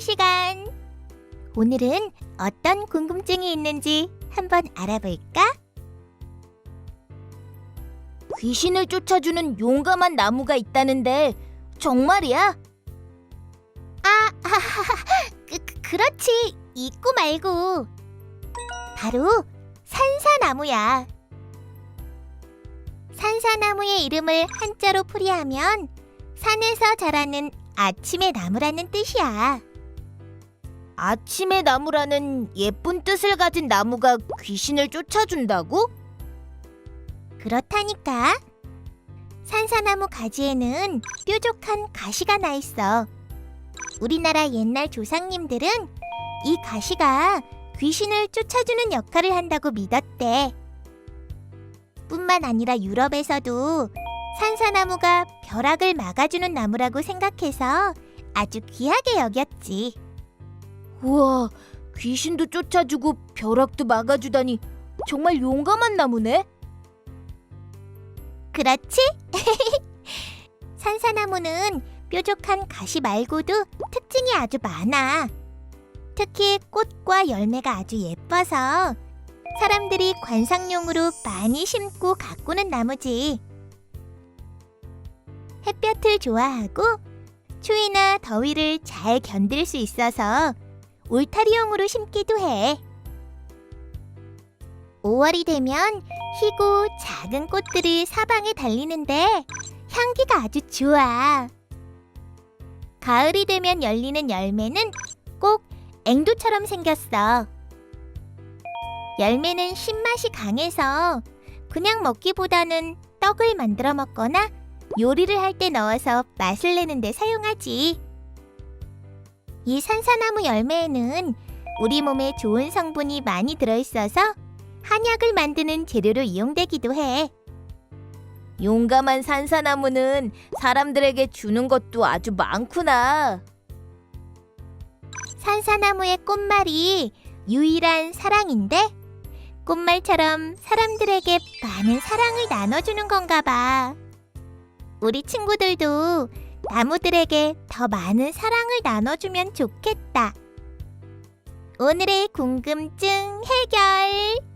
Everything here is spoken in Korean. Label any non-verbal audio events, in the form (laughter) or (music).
시간. 오늘은 어떤 궁금증이 있는지 한번 알아볼까? 귀신을 쫓아주는 용감한 나무가 있다는데 정말이야? 아, (laughs) 그, 그- 그렇지. 있고 말고. 바로 산사나무야. 산사나무의 이름을 한자로 풀이하면 산에서 자라는 아침의 나무라는 뜻이야. 아침의 나무라는 예쁜 뜻을 가진 나무가 귀신을 쫓아준다고? 그렇다니까. 산사나무 가지에는 뾰족한 가시가 나 있어. 우리나라 옛날 조상님들은 이 가시가 귀신을 쫓아주는 역할을 한다고 믿었대. 뿐만 아니라 유럽에서도 산사나무가 벼락을 막아주는 나무라고 생각해서 아주 귀하게 여겼지. 우와, 귀신도 쫓아주고 벼락도 막아주다니 정말 용감한 나무네. 그렇지? (laughs) 산사나무는 뾰족한 가시 말고도 특징이 아주 많아. 특히 꽃과 열매가 아주 예뻐서 사람들이 관상용으로 많이 심고 가꾸는 나무지. 햇볕을 좋아하고 추위나 더위를 잘 견딜 수 있어서 울타리용으로 심기도 해. 5월이 되면 희고 작은 꽃들이 사방에 달리는데 향기가 아주 좋아. 가을이 되면 열리는 열매는 꼭 앵두처럼 생겼어. 열매는 신맛이 강해서 그냥 먹기보다는 떡을 만들어 먹거나 요리를 할 때 넣어서 맛을 내는데 사용하지. 이 산사나무 열매에는 우리 몸에 좋은 성분이 많이 들어있어서 한약을 만드는 재료로 이용되기도 해. 용감한 산사나무는 사람들에게 주는 것도 아주 많구나. 산사나무의 꽃말이 유일한 사랑인데 꽃말처럼 사람들에게 많은 사랑을 나눠주는 건가 봐. 우리 친구들도 나무들에게 더 많은 사랑을 나눠주면 좋겠다. 오늘의 궁금증 해결!